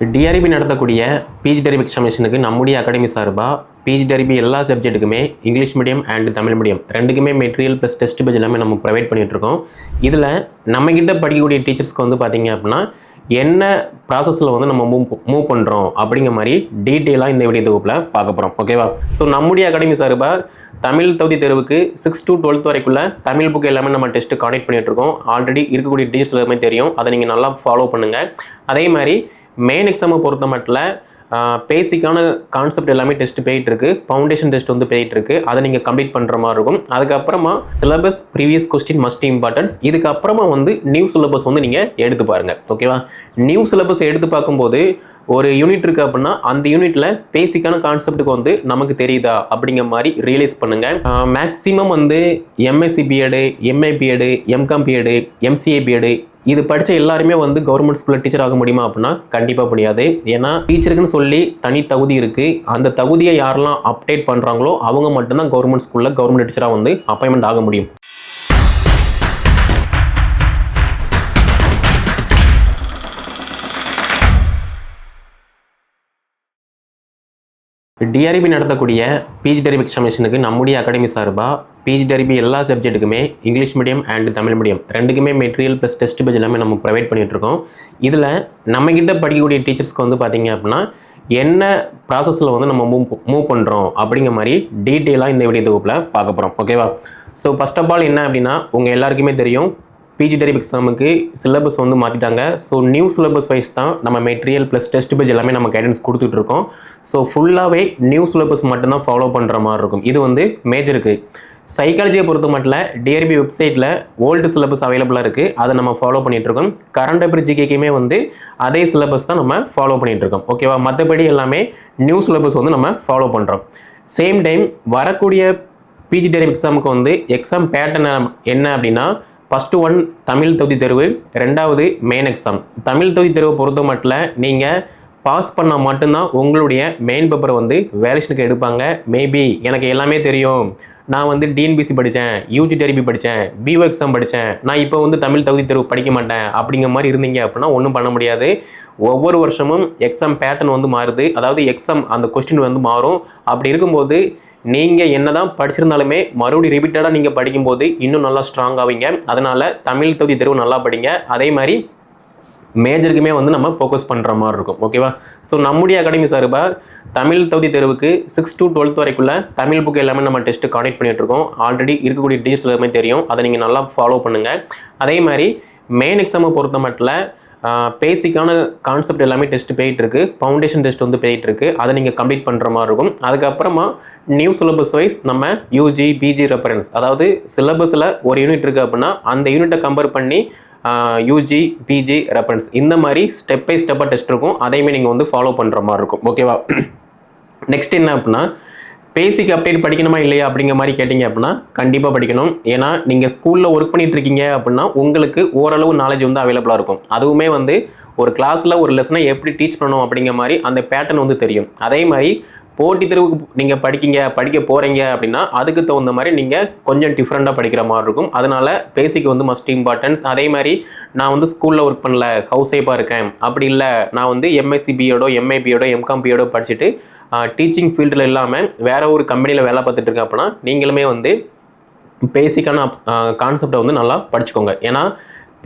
TRP நடத்தக்கூடிய PG TRB எக்ஸாமினேஷனுக்கு நம்முடைய அகாடமி சார்பாக பிஜி டெரிபி எல்லா சப்ஜெக்ட்டுக்குமே English medium and Tamil medium ரெண்டுக்குமே மெட்டீரியல் ப்ளஸ் டெஸ்ட் பேஜ் எல்லாமே நம்ம ப்ரொவைட் பண்ணிகிட்ருக்கோம் இதில் நம்மக்கிட்ட படிக்கக்கூடிய டீச்சர்ஸ்க்கு வந்து பார்த்திங்க அப்படின்னா என்ன ப்ராசஸில் வந்து நம்ம மூவ் மூவ் பண்ணுறோம் அப்படிங்கிற மாதிரி டீட்டெயிலாக இந்த வீடியோ தொகுப்பில் பார்க்க போகிறோம் ஓகேவா ஸோ நம்முடைய அகாடமி சார்பாக தமிழ் தகுதி தேர்வுக்கு சிக்ஸ் டு டுவெல்த் வரைக்குள்ள தமிழ் புக் எல்லாமே நம்ம டெஸ்ட்டு காண்டக்ட் பண்ணிகிட்ருக்கோம் இருக்கோம் ஆல்ரெடி இருக்கக்கூடிய டீச்சர்ஸ் எல்லாமே தெரியும். அதை நீங்கள் நல்லா ஃபாலோ பண்ணுங்கள் அதே மாதிரி மெயின் எக்ஸாமை பொறுத்த மட்டும் பேசிக்கான கான்செப்ட் எல்லாமே டெஸ்ட் போயிட்டு இருக்கு ஃபவுண்டேஷன் டெஸ்ட் வந்து போயிட்டு இருக்கு அதை நீங்கள் கம்ப்ளீட் பண்ணுற மாதிரி இருக்கும். அதுக்கப்புறமா syllabus previous question must importance இதுக்கப்புறமா வந்து நியூ சிலபஸ் வந்து நீங்கள் எடுத்து பாருங்க. ஓகேவா நியூ சிலபஸ் எடுத்து பார்க்கும்போது ஒரு யூனிட் இருக்குது அப்படின்னா அந்த யூனிட்டில் பேசிக்கான கான்செப்ட்டுக்கு வந்து நமக்கு தெரியுதா? அப்படிங்கிற மாதிரி ரியலைஸ் பண்ணுங்கள் மேக்ஸிமம் வந்து MSc BEd MA BEd MCom BEd MCA BEd இது படித்த எல்லாருமே வந்து கவர்மெண்ட் ஸ்கூலில் டீச்சர் ஆக முடியுமா அப்படின்னா கண்டிப்பாக முடியாது. ஏன்னா டீச்சருக்குன்னு சொல்லி தனி தகுதி இருக்குது அந்த தகுதியை யாரெல்லாம் அப்டேட் பண்ணுறாங்களோ அவங்க மட்டும்தான் கவர்மெண்ட் ஸ்கூலில் கவர்மெண்ட் டீச்சராக வந்து அப்பாயின்மெண்ட் ஆக முடியும். டிஆர்பி நடத்தக்கூடிய பிஜி டெரிபி எக்ஸாமினேஷனுக்கு நம்முடைய அகாடமி சார்பாக பிஜி டெரிபி எல்லா சப்ஜெக்ட்டுக்குமே English medium and Tamil medium ரெண்டுக்குமே மெட்டீரியல் ப்ளஸ் டெஸ்ட் பேஜ் எல்லாமே நம்ம ப்ரொவைட் பண்ணிகிட்ருக்கோம் இதில் நம்மக்கிட்ட படிக்கக்கூடிய டீச்சர்ஸ்க்கு வந்து பார்த்திங்க அப்படின்னா என்ன ப்ராசஸில் வந்து நம்ம மூவ் மூவ் பண்ணுறோம் அப்படிங்கிற மாதிரி டீட்டெயிலாக இந்த வீடியோ தொகுப்பில் பார்க்க போகிறோம் ஓகேவா ஸோ ஃபஸ்ட் ஆஃப் ஆல் என்ன அப்படின்னா உங்கள் எல்லாருக்குமே தெரியும் பிஜி டெரிப் எக்ஸாமுக்கு சிலபஸ் வந்து மாற்றிட்டாங்க ஸோ நியூ சிலபஸ் வைஸ் தான் நம்ம மெட்டீரியல் ப்ளஸ் டெஸ்ட் பேஜ் எல்லாமே நம்ம கைடன்ஸ் கொடுத்துட்ருக்கோம் ஸோ ஃபுல்லாகவே நியூ சிலபஸ் மட்டும்தான் ஃபாலோ பண்ணுற மாதிரி இருக்கும். இது வந்து மேஜருக்கு சைக்காலஜியை பொறுத்த மட்டும் டிஆர்பி வெப்சைட்டில் ஓல்டு சிலபஸ் அவைலபிளாக இருக்குது அதை நம்ம ஃபாலோ பண்ணிகிட்ருக்கோம் கரண்ட் அஃபேர் ஜிகேக்குமே வந்து அதே சிலபஸ் தான் நம்ம ஃபாலோ பண்ணிகிட்ருக்கோம் ஓகேவா மற்றபடி எல்லாமே நியூ சிலபஸ் வந்து நம்ம ஃபாலோ பண்ணுறோம் சேம் டைம் வரக்கூடிய பிஜி டெரிப் எக்ஸாமுக்கு வந்து எக்ஸாம் பேட்டர்ன் என்ன அப்படின்னா ஃபஸ்ட்டு ஒன் தமிழ் தொகுதி தேர்வு ரெண்டாவது மெயின் எக்ஸாம் தமிழ் தொகுதி தேர்வை பொறுத்த மட்டும் நீங்கள் பாஸ் பண்ணால் மட்டும்தான் உங்களுடைய மெயின் பேப்பரை வந்து வேலேஷனுக்கு எடுப்பாங்க. மேபி எனக்கு எல்லாமே தெரியும். நான் வந்து டிஎன்பிசி படித்தேன் யூஜி டெரிபி படித்தேன் பிஓ எக்ஸாம் படித்தேன் நான் இப்போ வந்து தமிழ் தகுதி தேர்வு படிக்க மாட்டேன் அப்படிங்கிற மாதிரி இருந்தீங்க அப்படின்னா ஒன்றும் பண்ண முடியாது. ஒவ்வொரு வருஷமும் எக்ஸாம் பேட்டர்ன் வந்து மாறுது. அதாவது எக்ஸாம் அந்த கொஸ்டின் வந்து மாறும். அப்படி இருக்கும்போது நீங்கள் என்னதான் படிச்சிருந்தாலுமே மறுபடியும் ரிப்பீட்டடாக நீங்கள் படிக்கும்போது இன்னும் நல்லா ஸ்ட்ராங் ஆவீங்க. அதனால் தமிழ் தொகுதி தேர்வு நல்லா படிங்க. அதே மாதிரி மேஜருக்குமே வந்து நம்ம ஃபோக்கஸ் பண்ணுற மாதிரி இருக்கும். ஓகேவா ஸோ நம்முடைய அகாடமி சார்பாக தமிழ் தகுதி தேர்வுக்கு சிக்ஸ் டு டுவெல்த் வரைக்குள்ள தமிழ் புக் எல்லாமே நம்ம டெஸ்ட்டு கனெக்ட் பண்ணிகிட்ருக்கோம் இருக்கோம். ஆல்ரெடி இருக்கக்கூடிய டீச்சர்ஸ் எல்லாமே தெரியும். அதை நீங்கள் நல்லா ஃபாலோ பண்ணுங்கள் அதே மாதிரி மெயின் எக்ஸாமை பொறுத்த மட்டும் பேசிக்கான கான்செப்ட் எல்லாமே டெஸ்ட் போயிட்டுருக்கு ஃபவுண்டேஷன் டெஸ்ட் வந்து போயிட்டுருக்கு அதை நீங்கள் கம்ப்ளீட் பண்ணுற மாதிரி இருக்கும். அதுக்கப்புறமா நியூ சிலபஸ் வைஸ் நம்ம யூஜி பிஜி ரெஃபரன்ஸ் அதாவது சிலபஸில் ஒரு யூனிட் இருக்குது அப்படின்னா அந்த யூனிட்டை கம்பேர் பண்ணி யூஜி பிஜி ரெஃபரன்ஸ் இந்த மாதிரி ஸ்டெப் பை ஸ்டெப்பாக டெஸ்ட் இருக்கும். அதையுமே நீங்கள் வந்து ஃபாலோ பண்ணுற மாதிரி இருக்கும். ஓகேவா நெக்ஸ்ட் என்ன அப்படின்னா பேசிக் அப்டேட் படிக்கணுமா இல்லையா அப்படிங்கிற மாதிரி கேட்டிங்க அப்படின்னா கண்டிப்பாக படிக்கணும். ஏன்னா நீங்கள் ஸ்கூலில் ஒர்க் பண்ணிட்டு இருக்கீங்க அப்படின்னா உங்களுக்கு ஓரளவு நாலேஜ் வந்து அவைலபிளாக இருக்கும். அதுவுமே வந்து ஒரு கிளாஸில் ஒரு லெசனை எப்படி டீச் பண்ணணும் அப்படிங்கிற மாதிரி அந்த பேட்டர்ன் வந்து தெரியும். அதே மாதிரி போட்டித் தேர்வுக்கு நீங்கள் படிக்கீங்க படிக்க போகிறீங்க அப்படின்னா அதுக்கு தகுந்த மாதிரி நீங்கள் கொஞ்சம் டிஃப்ரெண்ட்டாக படிக்கிற மாதிரி இருக்கும். அதனால் பேசிக் வந்து மஸ்ட் இம்பார்ட்டன்ஸ் அதே மாதிரி நான் வந்து ஸ்கூலில் ஒர்க் பண்ணல ஹவுஸ் ஒய்ஃபாக இருக்கேன். அப்படி இல்லை நான் வந்து எம்எஸ்சி பிஎடோ எம்ஏ எம்காம் பிஎடோ படிச்சுட்டு டீச்சிங் ஃபீல்டில் இல்லாமல் வேறு ஒரு கம்பெனியில் வேலை பார்த்துட்டு இருக்கேன் அப்படின்னா நீங்களுமே வந்து பேசிக்கான கான்செப்டை வந்து நல்லா படிச்சுக்கோங்க. ஏன்னா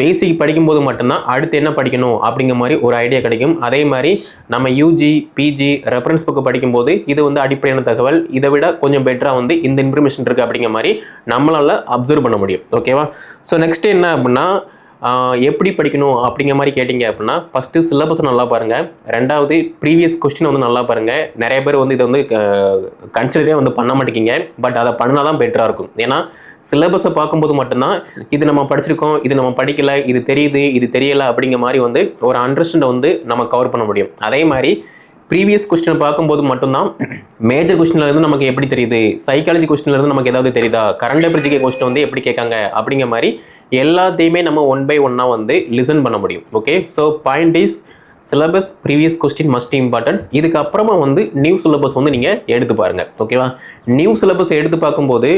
பேசிக் படிக்கும்போது மட்டும்தான் அடுத்து என்ன படிக்கணும் அப்படிங்கிற மாதிரி ஒரு ஐடியா கிடைக்கும். அதே மாதிரி நம்ம யூஜி பிஜி ரெஃபரன்ஸ் புக்கு படிக்கும்போது இது வந்து அடிப்படையான தகவல். இதை விட கொஞ்சம் பெட்டராக வந்து இந்த இன்ஃபர்மேஷன் இருக்குது அப்படிங்கிற மாதிரி நம்மளால் அப்சர்வ் பண்ண முடியும். ஓகேவா ஸோ நெக்ஸ்ட் என்ன அப்படின்னா எப்படி படிக்கணும் அப்படிங்கிற மாதிரி கேட்டிங்க அப்படின்னா ஃபஸ்ட்டு சிலபஸ் நல்லா பாருங்கள் ரெண்டாவது ப்ரீவியஸ் கொஸ்டின் வந்து நல்லா பாருங்கள் நிறைய பேர் வந்து இதை வந்து கன்சிடரே வந்து பண்ண மாட்டேங்கிங்க. பட் அதை பண்ணால் தான் பெட்டராக இருக்கும். ஏன்னா சிலபஸை பார்க்கும்போது மட்டும்தான் இது நம்ம படிச்சிருக்கோம் இது நம்ம படிக்கலை இது தெரியுது இது தெரியலை அப்படிங்கிற மாதிரி வந்து ஒரு அண்டர்ஸ்டாண்டை வந்து நம்ம கவர் பண்ண முடியும். அதே மாதிரி ப்ரீவியஸ் கொஸ்டினை பார்க்கும்போது மட்டும்தான் மேஜர் கொஸ்டின்லேருந்து நமக்கு எப்படி தெரியுது? சைக்காலஜி கொஸ்டின்லேருந்து நமக்கு ஏதாவது தெரியுதா? கரண்ட் அஃபேர் கொஸ்டின் வந்து எப்படி கேட்காங்க? அப்படிங்கிற மாதிரி எல்லாத்தையுமே நம்ம ஒன் பை ஒன்னாக வந்து லிசன் பண்ண முடியும். Okay so point is syllabus previous question must importance இதுக்கப்புறமா வந்து நியூ சிலபஸ் வந்து நீங்கள் எடுத்து பாருங்கள் ஓகேவா நியூ சிலபஸ் எடுத்து பார்க்கும்போது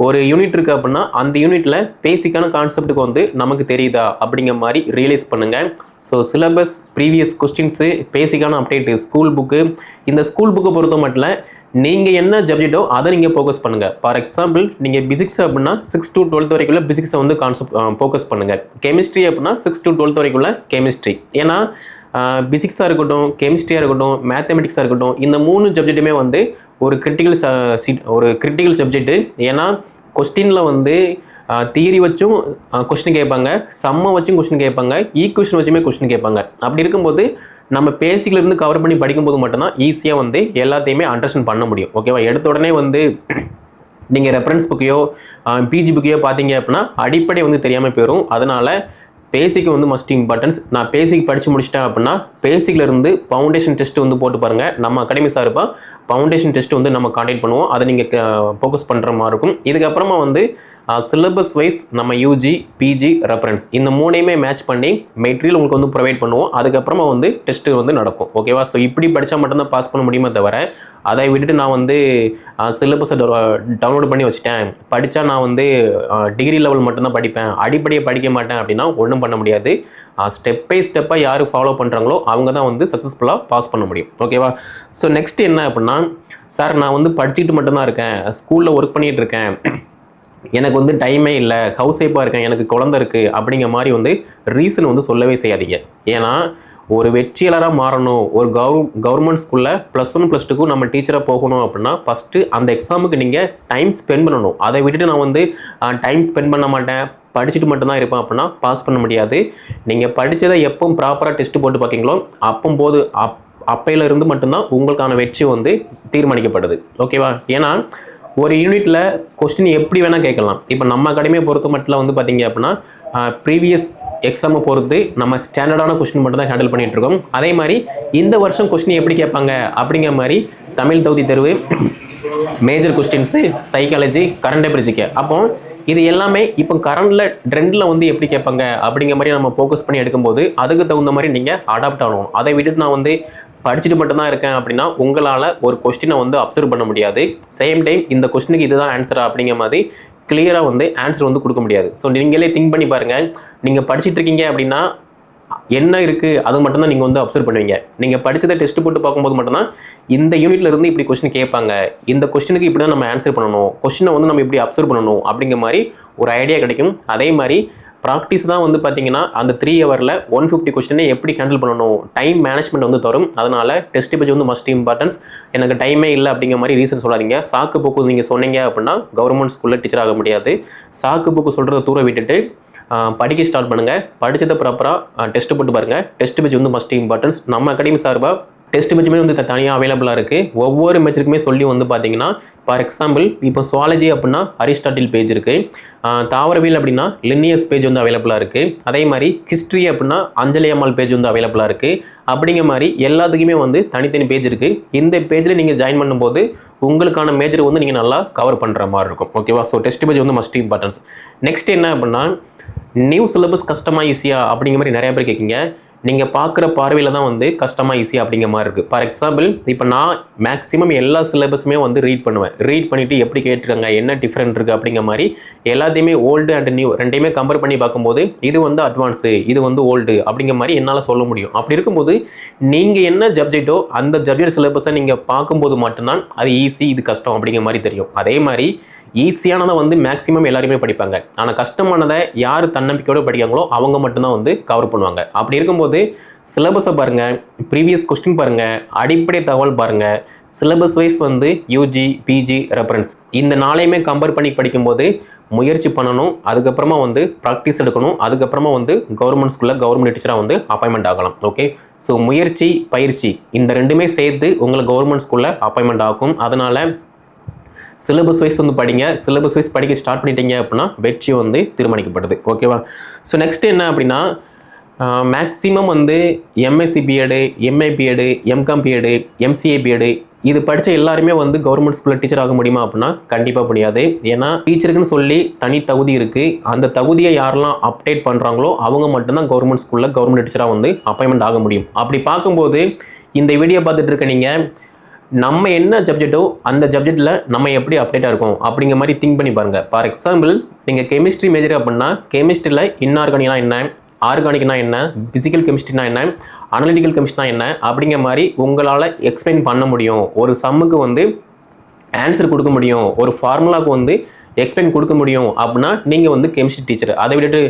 ஒரு யூனிட் இருக்குது அப்படின்னா அந்த யூனிட்டில் பேசிக்கான கான்செப்ட்டுக்கு வந்து நமக்கு தெரியுதா அப்படிங்கிற மாதிரி ரியலைஸ் பண்ணுங்கள் ஸோ சிலபஸ் ப்ரீவியஸ் கொஸ்டின்ஸு பேசிக்கான அப்டேட்டு ஸ்கூல் புக்கு இந்த ஸ்கூல் புக்கை பொறுத்த மட்டும் நீங்கள் என்ன சப்ஜெக்டோ அதை நீங்கள் ஃபோக்கஸ் பண்ணுங்கள் ஃபார் எக்ஸாம்பிள் நீங்கள் பிசிக்ஸ் அப்படின்னா சிக்ஸ் டு டுவெல்த் வரைக்குள்ள பிசிக்ஸை வந்து கான்செப்ட் ஃபோக்கஸ் பண்ணுங்கள் கெமிஸ்ட்ரி அப்படின்னா சிக்ஸ் டு டுவெல்த் வரைக்குள்ள கெமிஸ்ட்ரி ஏன்னா பிசிக்ஸாக இருக்கட்டும் கெமிஸ்ட்ரியாக இருக்கட்டும் மேத்தமெட்டிக்ஸாக இருக்கட்டும் இந்த மூணு சப்ஜெக்ட்டுமே வந்து ஒரு கிரிட்டிக்கல் ஒரு கிரிட்டிக்கல் சப்ஜெக்ட்டு ஏன்னா கொஸ்டினில் வந்து தியரி வச்சும் கொஸ்டின் கேட்பாங்க சம்மை வச்சும் கொஸ்டின் கேட்பாங்க ஈக்குவேஷன் வச்சுமே கொஸ்டின் கேட்பாங்க. அப்படி இருக்கும்போது நம்ம பேசிக்ல இருந்து கவர் பண்ணி படிக்கும்போது மட்டும்தான் ஈஸியாக வந்து எல்லாத்தையுமே அண்டர்ஸ்டாண்ட் பண்ண முடியும். ஓகேவா எடுத்த உடனே வந்து நீங்கள் ரெஃபரன்ஸ் புக்கையோ பிஜி புக்கையோ பார்த்தீங்க அப்படின்னா அடிப்படை வந்து தெரியாமல் போயிடும் அதனால் பேசிக்கு வந்து மஸ்ட் இம்பார்ட்டன்ஸ் நான் பேசிக் படித்து முடிச்சிட்டேன் அப்படின்னா பேசிக்ல இருந்து ஃபவுண்டேஷன் டெஸ்ட் வந்து போட்டு பாருங்கள் நம்ம அகாடமி சார்பாக ஃபவுண்டேஷன் டெஸ்ட் வந்து நம்ம காண்டக்ட் பண்ணுவோம். அதை நீங்கள் ஃபோக்கஸ் பண்ணுற மாதிரி இருக்கும். இதுக்கப்புறமா வந்து சிலபஸ் வைஸ் நம்ம யூஜி பிஜி ரெஃபரன்ஸ் இந்த மூணையுமே மேட்ச் பண்ணி மெட்டீரியல் உங்களுக்கு வந்து ப்ரொவைட் பண்ணுவோம். அதுக்கப்புறமா வந்து டெஸ்ட்டு வந்து நடக்கும். ஓகேவா ஸோ இப்படி படித்தா மட்டும்தான் பாஸ் பண்ண முடியுமே தவிர அதை விட்டுட்டு நான் வந்து சிலபஸை டவுன்லோட் பண்ணி வச்சுட்டேன். படித்தா நான் வந்து டிகிரி லெவல் மட்டும்தான் படிப்பேன். அடிப்படையை படிக்க மாட்டேன் அப்படின்னா ஒன்றும் பண்ண முடியாது. ஸ்டெப் பை ஸ்டெப்பாக யார் ஃபாலோ பண்ணுறாங்களோ அவங்க தான் வந்து சக்ஸஸ்ஃபுல்லாக பாஸ் பண்ண முடியும். ஓகேவா ஸோ நெக்ஸ்ட் என்ன அப்படின்னா சார் நான் வந்து படிச்சுட்டு மட்டும்தான் இருக்கேன். ஸ்கூலில் ஒர்க் பண்ணிகிட்டு இருக்கேன். எனக்கு வந்து டைமே இல்லை ஹவுஸ் ஒய்ஃபாக இருக்கேன் எனக்கு குழந்த இருக்குது அப்படிங்கிற மாதிரி வந்து ரீசன் வந்து சொல்லவே செய்யாதீங்க. ஏன்னா ஒரு வெற்றியாளராக மாறணும் ஒரு கவர் கவர்மெண்ட் ஸ்கூலில் ப்ளஸ் ஒன் ப்ளஸ் டூக்கும் நம்ம டீச்சராக போகணும் அப்படின்னா ஃபஸ்ட்டு அந்த எக்ஸாமுக்கு நீங்கள் டைம் ஸ்பெண்ட் பண்ணணும். அதை விட்டுட்டு நான் வந்து டைம் ஸ்பெண்ட் பண்ண மாட்டேன் படிச்சுட்டு மட்டும்தான் இருப்பேன் அப்படின்னா பாஸ் பண்ண முடியாது. நீங்கள் படித்ததை எப்போ ப்ராப்பராக டெஸ்ட் போட்டு பார்க்கீங்களோ அப்போம்போது அப் அப்பையிலிருந்து மட்டும்தான் உங்களுக்கான வெற்றி வந்து தீர்மானிக்கப்படுது. ஓகேவா ஏன்னா ஒரு யூனிட்டில் கொஸ்டின் எப்படி வேணால் கேட்கலாம். இப்போ நம்ம அகாடமியை பொறுத்த மட்டும் வந்து பார்த்தீங்க அப்படின்னா ப்ரீவியஸ் எக்ஸாமை பொறுத்து நம்ம ஸ்டாண்டர்டான கொஸ்டின் மட்டும் தான் ஹேண்டில் பண்ணிகிட்டு இருக்கோம். அதே மாதிரி இந்த வருஷம் கொஸ்டின் எப்படி கேட்பாங்க அப்படிங்கிற மாதிரி தமிழ் தகுதி தேர்வு மேஜர் கொஸ்டின்ஸு சைக்காலஜி கரண்ட் அஃபேர்ஸுக்கு அப்போ இது எல்லாமே இப்போ கரண்டில் ட்ரெண்டில் வந்து எப்படி கேட்பாங்க அப்படிங்கிற மாதிரி நம்ம ஃபோக்கஸ் பண்ணி எடுக்கும்போது அதுக்கு தகுந்த மாதிரி நீங்கள் அடாப்ட் ஆகணும். அதை விட்டுட்டு நான் வந்து படிச்சுட்டு மட்டும்தான் இருக்கேன் அப்படின்னா உங்களால் ஒரு கொஸ்டினை வந்து அப்சர்வ் பண்ண முடியாது. சேம் டைம் இந்த கொஸ்டினுக்கு இதுதான் ஆன்சரா அப்படிங்கிற மாதிரி கிளியராக வந்து ஆன்சர் வந்து கொடுக்க முடியாது. ஸோ நீங்களே திங்க் பண்ணி பாருங்கள் நீங்கள் படிச்சுட்டு இருக்கீங்க அப்படின்னா என்ன இருக்குது அது மட்டும்தான் நீங்கள் வந்து அப்சர்வ் பண்ணுவீங்க. நீங்கள் படித்ததை டெஸ்ட் போட்டு பார்க்கும்போது மட்டும்தான் இந்த யூனிட்ல இருந்து இப்படி கொஸ்டின் கேட்பாங்க. இந்த கொஸ்டினுக்கு இப்படி தான் நம்ம ஆன்சர் பண்ணணும். கொஸ்டினை வந்து நம்ம இப்படி அப்சர்வ் பண்ணணும் அப்படிங்கிற மாதிரி ஒரு ஐடியா கிடைக்கும். அதே மாதிரி ப்ராக்டிஸ் தான் வந்து பார்த்தீங்கன்னா அந்த த்ரீ ஹவரில் ஒன் ஃபிஃப்டி கொஸ்டினை எப்படி ஹேண்டில் பண்ணணும்? டைம் மேனேஜ்மெண்ட் வந்து தரும். அதனால் டெஸ்ட் பேஜ் வந்து மஸ்ட் இம்பார்ட்டன்ஸ் எனக்கு டைமே இல்லை அப்படிங்கிற மாதிரி ரீசன் சொல்லாதீங்க. சாக்கு புக்கு நீங்கள் சொன்னீங்க அப்படின்னா கவர்மெண்ட் ஸ்கூலில் டீச்சர் ஆக முடியாது. சாக்கு புக்கு சொல்கிறத தூர விட்டுட்டு படிக்க ஸ்டார்ட் பண்ணுங்கள் படித்ததை ப்ராப்பராக டெஸ்ட் போட்டு பாருங்கள் டெஸ்ட் பேஜ் வந்து மஸ்ட் இம்பார்ட்டன்ஸ் நம்ம அகாடமி சார்பாக டெஸ்ட் மேட்சுமே வந்து தனியாக அவைலபிளாக இருக்குது ஒவ்வொரு மேட்சுக்குமே சொல்லி வந்து பார்த்தீங்கன்னா ஃபார் எக்ஸாம்பிள் இப்போ சுவாலஜி அப்படின்னா அரிஸ்டாட்டில் பேஜ் இருக்குது தாவரவியல் அப்படின்னா லின்னியஸ் பேஜ் வந்து அவைலபிளாக இருக்குது அதே மாதிரி ஹிஸ்ட்ரி அப்படின்னா அஞ்சலி அம்மாள் பேஜ் வந்து அவைலபிளாக இருக்குது அப்படிங்கிற மாதிரி எல்லாத்துக்குமே வந்து தனித்தனி பேஜ் இருக்குது இந்த பேஜில் நீங்கள் ஜாயின் பண்ணும்போது உங்களுக்கான மேஜர் வந்து நீங்கள் நல்லா கவர் பண்ணுற மாதிரி இருக்கும். ஓகேவா ஸோ டெஸ்ட் பேஜ் வந்து மஸ்ட் இம்பார்ட்டன்ஸ் நெக்ஸ்ட் என்ன அப்படின்னா நியூ சிலபஸ் கஷ்டமாக ஈஸியாக அப்படிங்கிற மாதிரி நிறையா பேர் கேட்குங்க நீங்கள் பார்க்குற பார்வையில் தான் வந்து கஷ்டமாக ஈஸியாக அப்படிங்கிற மாதிரி இருக்குது ஃபார் எக்ஸாம்பிள் இப்போ நான் மேக்ஸிமம் எல்லா சிலபஸுமே வந்து ரீட் பண்ணுவேன். ரீட் பண்ணிவிட்டு எப்படி கேட்டிருக்காங்க என்ன டிஃப்ரெண்ட் இருக்குது அப்படிங்கிற மாதிரி எல்லாத்தையுமே ஓல்டு அண்ட் நியூ ரெண்டையுமே கம்பேர் பண்ணி பார்க்கும்போது இது வந்து அட்வான்ஸு இது வந்து ஓல்டு அப்படிங்கிற மாதிரி என்னால் சொல்ல முடியும். அப்படி இருக்கும்போது நீங்கள் என்ன சப்ஜெக்டோ அந்த சப்ஜெக்ட் சிலபஸை நீங்கள் பார்க்கும்போது மட்டும்தான் அது ஈஸி இது கஷ்டம் அப்படிங்கிற மாதிரி தெரியும். அதே மாதிரி ஈஸியானதை வந்து மேக்ஸிமம் எல்லாருமே படிப்பாங்க. ஆனால் கஷ்டமானதை யார் தன்னம்பிக்கையோடு படிக்காங்களோ அவங்க மட்டும்தான் வந்து கவர் பண்ணுவாங்க. அப்படி இருக்கும்போது சிலபஸை பாருங்கள் ப்ரீவியஸ் கொஸ்டின் பாருங்கள் அடிப்படை தகவல் பாருங்கள் சிலபஸ் வைஸ் வந்து யூஜி பிஜி ரெஃபரன்ஸ் இந்த நாளையுமே கம்பேர் பண்ணி படிக்கும்போது முயற்சி பண்ணணும் அதுக்கப்புறமா வந்து ப்ராக்டிஸ் எடுக்கணும் அதுக்கப்புறமா வந்து கவர்மெண்ட் ஸ்கூலில் கவர்மெண்ட் டீச்சராக வந்து அப்பாயின்மெண்ட் ஆகலாம். ஓகே ஸோ முயற்சி பயிற்சி இந்த ரெண்டுமே சேர்த்து உங்களை கவர்மெண்ட் ஸ்கூலில் அப்பாயின்மெண்ட் ஆகும் அதனால் சிலபஸ் வைஸ் வந்து படிங்க. சிலபஸ் வைஸ் படிக்க ஸ்டார்ட் பண்ணிட்டீங்க அப்படின்னா வெற்றி வந்து தீர்மானிக்கப்படுது ஓகேவா ஸோ நெக்ஸ்ட் என்ன அப்படின்னா மேக்ஸிமம் வந்து MSc BEd MA BEd MCom BEd MCA BEd இது படித்த எல்லாருமே வந்து கவர்மெண்ட் ஸ்கூலில் டீச்சர் ஆக முடியுமா அப்படின்னா கண்டிப்பாக முடியாது. ஏன்னா டீச்சருக்குன்னு சொல்லி தனி தகுதி இருக்குது அந்த தகுதியை யாரெல்லாம் அப்டேட் பண்ணுறாங்களோ அவங்க மட்டும்தான் கவர்மெண்ட் ஸ்கூலில் கவர்மெண்ட் டீச்சராக வந்து அப்பாயின்மெண்ட் ஆக முடியும். அப்படி பார்க்கும்போது இந்த வீடியோ பார்த்துட்டு இருக்க நீங்கள் நம்ம என்ன சப்ஜெக்ட்டோ அந்த சப்ஜெக்டில் நம்ம எப்படி அப்டேட்டாக இருக்கும் அப்படிங்கிற மாதிரி திங்க் பண்ணி பாருங்கள் ஃபார் எக்ஸாம்பிள் நீங்கள் கெமிஸ்ட்ரி மேஜர் அப்படின்னா கெமிஸ்ட்ரியில் இன்ஆர்கானிக்னா என்ன ஆர்கானிக்னா என்ன ஃபிசிக்கல் கெமிஸ்ட்ரினா என்ன அனலிட்டிக்கல் கெமிஸ்ட்ரினா என்ன அப்படிங்கிற மாதிரி உங்களால் எக்ஸ்பிளைன் பண்ண முடியும். ஒரு சம்முக்கு வந்து ஆன்சர் கொடுக்க முடியும். ஒரு ஃபார்முலாவுக்கு வந்து எக்ஸ்பிளைன் கொடுக்க முடியும் அப்படின்னா நீங்கள் வந்து கெமிஸ்ட்ரி டீச்சர் அதை விட்டுட்டு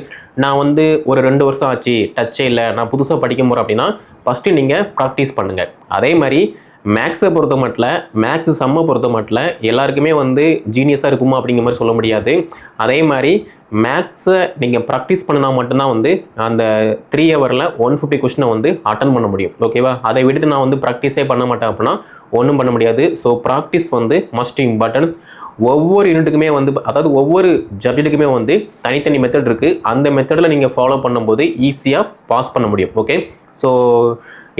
நான் வந்து ஒரு ரெண்டு வருஷம் ஆச்சு டச்சே இல்லை நான் புதுசாக படிக்க போகிறேன் அப்படின்னா ஃபஸ்ட்டு நீங்கள் ப்ராக்டிஸ் பண்ணுங்கள் அதே மாதிரி மேக்ஸை பொறுத்த மட்டில் மேக்ஸ் செம்மை பொறுத்த மட்டில் எல்லாருக்குமே வந்து ஜீனியஸாக இருக்குமா அப்படிங்கிற மாதிரி சொல்ல முடியாது. அதே மாதிரி மேக்ஸை நீங்கள் ப்ராக்டிஸ் பண்ணினா மட்டும்தான் வந்து அந்த த்ரீ ஹவரில் ஒன் ஃபிஃப்டி கொஷினை வந்து அட்டன் பண்ண முடியும். ஓகேவா அதை விட்டுட்டு நான் வந்து ப்ராக்டிஸே பண்ண மாட்டேன் அப்படின்னா ஒன்றும் பண்ண முடியாது. ஸோ ப்ராக்டிஸ் வந்து மஸ்ட் இம்பார்ட்டன்ஸ் ஒவ்வொரு யூனிட்டுக்குமே வந்து அதாவது ஒவ்வொரு சப்ஜெக்ட்டுக்குமே வந்து தனித்தனி மெத்தட் இருக்குது அந்த மெத்தடில் நீங்கள் ஃபாலோ பண்ணும்போது ஈஸியாக பாஸ் பண்ண முடியும். ஓகே ஸோ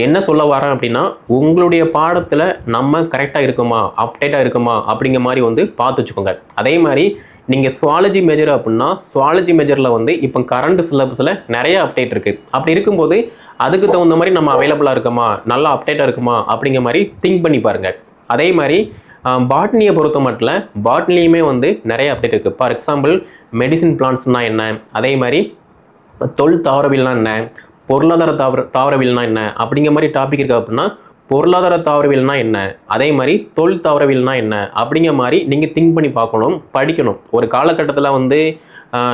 என்ன சொல்ல வரேன் அப்படின்னா உங்களுடைய பாடத்தில் நம்ம கரெக்டாக இருக்குமா அப்டேட்டாக இருக்குமா அப்படிங்கிற மாதிரி வந்து பார்த்து வச்சுக்கோங்க. அதே மாதிரி நீங்கள் சுவாலஜி மேஜர் அப்படின்னா சுவாலஜி மேஜரில் வந்து இப்போ கரண்ட் சிலபஸில் நிறைய அப்டேட் இருக்குது அப்படி இருக்கும்போது அதுக்கு தகுந்த மாதிரி நம்ம அவைலபிளாக இருக்குமா நல்லா அப்டேட்டாக இருக்குமா அப்படிங்கிற மாதிரி திங்க் பண்ணி பாருங்கள் அதே மாதிரி பாட்னியை பொறுத்த மட்டும் பாட்னிலையுமே வந்து நிறைய அப்டேட் இருக்குது ஃபார் எக்ஸாம்பிள் மெடிசின் பிளான்ஸ்னால் என்ன? அதே மாதிரி தொல் தாவரவியல்னா என்ன? பொருளாதார தாவர தாவரவியல்னா என்ன? அப்படிங்கிற மாதிரி டாபிக் இருக்குது அப்படின்னா பொருளாதார தாவரவியல்னா என்ன? அதே மாதிரி தொல் தாவரவியல்னா என்ன? அப்படிங்கிற மாதிரி நீங்கள் திங்க் பண்ணி பார்க்கணும் படிக்கணும். ஒரு காலகட்டத்தில் வந்து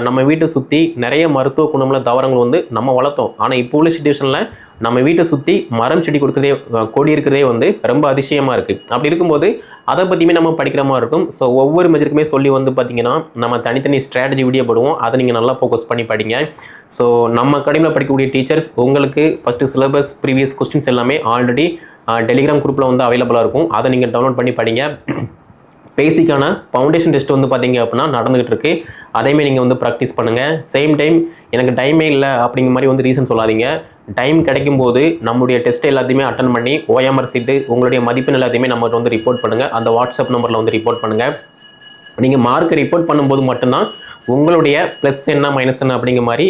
நம்ம வீட்டை சுற்றி நிறைய மருத்துவ குணமுள்ள தாவரங்கள் வந்து நம்ம வளர்த்தோம். ஆனால் இப்போ உள்ள சுச்சுவேஷனில் நம்ம வீட்டை சுற்றி மரம் செடி கொடுக்குறதே கொடி இருக்கிறதே வந்து ரொம்ப அதிசயமாக இருக்குது அப்படி இருக்கும்போது அதை பற்றியுமே நம்ம படிக்கிற மாதிரி இருக்கும். ஸோ ஒவ்வொரு மெஜருக்குமே சொல்லி வந்து பார்த்தீங்கன்னா நம்ம தனித்தனி ஸ்ட்ராட்டஜி வீடியோ போடுவோம். அதை நீங்கள் நல்லா ஃபோக்கஸ் பண்ணி படிங்க. ஸோ நம்ம அகாடமியில் படிக்கக்கூடிய டீச்சர்ஸ் உங்களுக்கு ஃபஸ்ட்டு சிலபஸ் ப்ரீவியஸ் கொஸ்டின்ஸ் எல்லாமே ஆல்ரெடி டெலிகிராம் குரூப்பில் வந்து அவைலபிளாக இருக்கும். அதை நீங்கள் டவுன்லோட் பண்ணி படிங்க. பேசிக்கான ஃபவுண்டேஷன் டெஸ்ட் வந்து பார்த்தீங்க அப்படின்னா நடந்துகிட்டு இருக்கு. அதையுமே நீங்கள் வந்து ப்ராக்டிஸ் பண்ணுங்கள் சேம் டைம் எனக்கு டைமே இல்லை அப்படிங்கிற மாதிரி வந்து ரீசன் சொல்லாதீங்க. டைம் கிடைக்கும் போது நம்மளுடைய டெஸ்ட் எல்லாத்தையுமே அட்டன் பண்ணி ஓஎம்ஆர் சீட்டு உங்களுடைய மதிப்பெண் எல்லாத்தையுமே நம்ம வந்து ரிப்போர்ட் பண்ணுங்கள் அந்த வாட்ஸ்அப் நம்பரில் வந்து ரிப்போர்ட் பண்ணுங்கள் நீங்கள் மார்க் ரிப்போர்ட் பண்ணும்போது மட்டும்தான் உங்களுடைய ப்ளஸ் என்ன மைனஸ் என்ன அப்படிங்கிற மாதிரி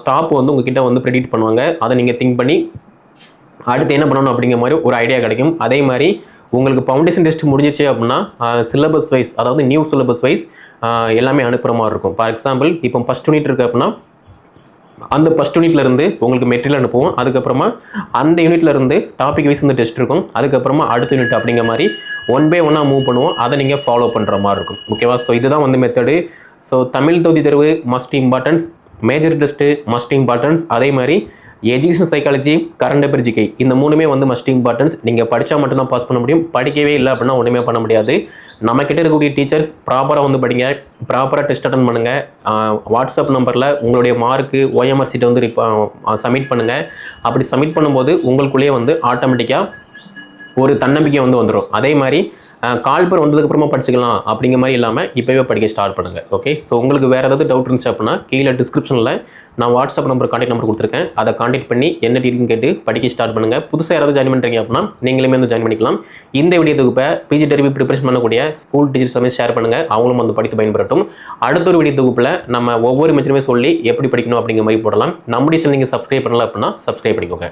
ஸ்டாப் வந்து உங்ககிட்ட வந்து ப்ரெடிக்ட் பண்ணுவாங்க. அதை நீங்கள் திங்க் பண்ணி அடுத்து என்ன பண்ணணும் அப்படிங்கிற மாதிரி ஒரு ஐடியா கிடைக்கும். அதே மாதிரி உங்களுக்கு ஃபவுண்டேஷன் டெஸ்ட் முடிஞ்சிச்சு அப்படின்னா சிலபஸ் வைஸ் அதாவது நியூ சிலபஸ் வைஸ் எல்லாமே அனுப்புகிற மாதிரி இருக்கும். ஃபார் எக்ஸாம்பிள் இப்போ ஃபஸ்ட் யூனிட் இருக்குது அப்படின்னா அந்த ஃபஸ்ட் யூனிட்லேருந்து உங்களுக்கு மெட்டீரியல் அனுப்புவோம். அதுக்கப்புறமா அந்த யூனிட்லேருந்து டாபிக் வைஸ் வந்து டெஸ்ட் இருக்கும். அதுக்கப்புறமா அடுத்த யூனிட் அப்படிங்கிற மாதிரி ஒன் பை ஒன்னாக மூவ் பண்ணுவோம். அதை நீங்கள் ஃபாலோ பண்ணுற மாதிரி இருக்கும். ஓகேவா ஸோ இதுதான் வந்து மெத்தடு ஸோ தமிழ் தொகுதி தேர்வு must importance major test must importance அதே மாதிரி education psychology current affair GK இந்த மூணுமே வந்து மஸ்ட் இம்பார்ட்டன்ஸ் நீங்கள் படித்தா மட்டும்தான் பாஸ் பண்ண முடியும். படிக்கவே இல்லை அப்படின்னா ஒன்றுமே பண்ண முடியாது. நம்மக்கிட்ட இருக்கக்கூடிய டீச்சர்ஸ் ப்ராப்பராக வந்து படிங்க ப்ராப்பராக டெஸ்ட் அட்டன் பண்ணுங்கள் வாட்ஸ்அப் நம்பரில் உங்களுடைய மார்க்கு ஓஎம்ஆர் சீட்டை வந்து சப்மிட் பண்ணுங்கள் அப்படி சப்மிட் பண்ணும்போது உங்களுக்குள்ளேயே வந்து ஆட்டோமேட்டிக்காக ஒரு தன்னம்பிக்கை வந்து வந்துடும் அதே மாதிரி கால்பர் வந்ததுக்கப்புறமா படிச்சுக்கலாம் அப்படிங்கிற மாதிரி இல்லாமல் இப்போவே படிக்க ஸ்டார்ட் பண்ணுங்கள் ஓகே ஸோ உங்களுக்கு வேறு ஏதாவது டவுட் இருந்துச்சு அப்படின்னா கீழே டிஸ்கிரிப்ஷனில் நான் வாட்ஸ்அப் நம்பர் காண்டாக்ட் நம்பர் கொடுத்துருக்கேன். அதை காண்டாக்ட் பண்ணி என்ன டீட்டெயில் கேட்டு படிக்க ஸ்டார்ட் பண்ணுங்கள் புதுசாக யாராவது ஜாயின் பண்ணுறீங்க அப்படின்னா நீங்களுமே வந்து ஜாயின் பண்ணிக்கலாம். இந்த வீடியோ தொகுப்பை பிஜி டெரிவி ப்ரிப்பரேஷன் பண்ணக்கூடிய ஸ்கூல் டீச்சர்ஸ் எல்லாமே ஷேர் பண்ணுங்கள் அவங்களும் வந்து படித்து பயன்படுத்தும் அடுத்த ஒரு வீடியோ தொகுப்பில் நம்ம ஒவ்வொரு மெச்சருமே சொல்லி எப்படி படிக்கணும் அப்படிங்கிற மாதிரி போடலாம். நம்முடைய சேனல் நீங்கள் சப்ஸ்கிரைப் பண்ணலாம் அப்படின்னா சப்ஸ்கிரைப் பண்ணிக்கோங்க.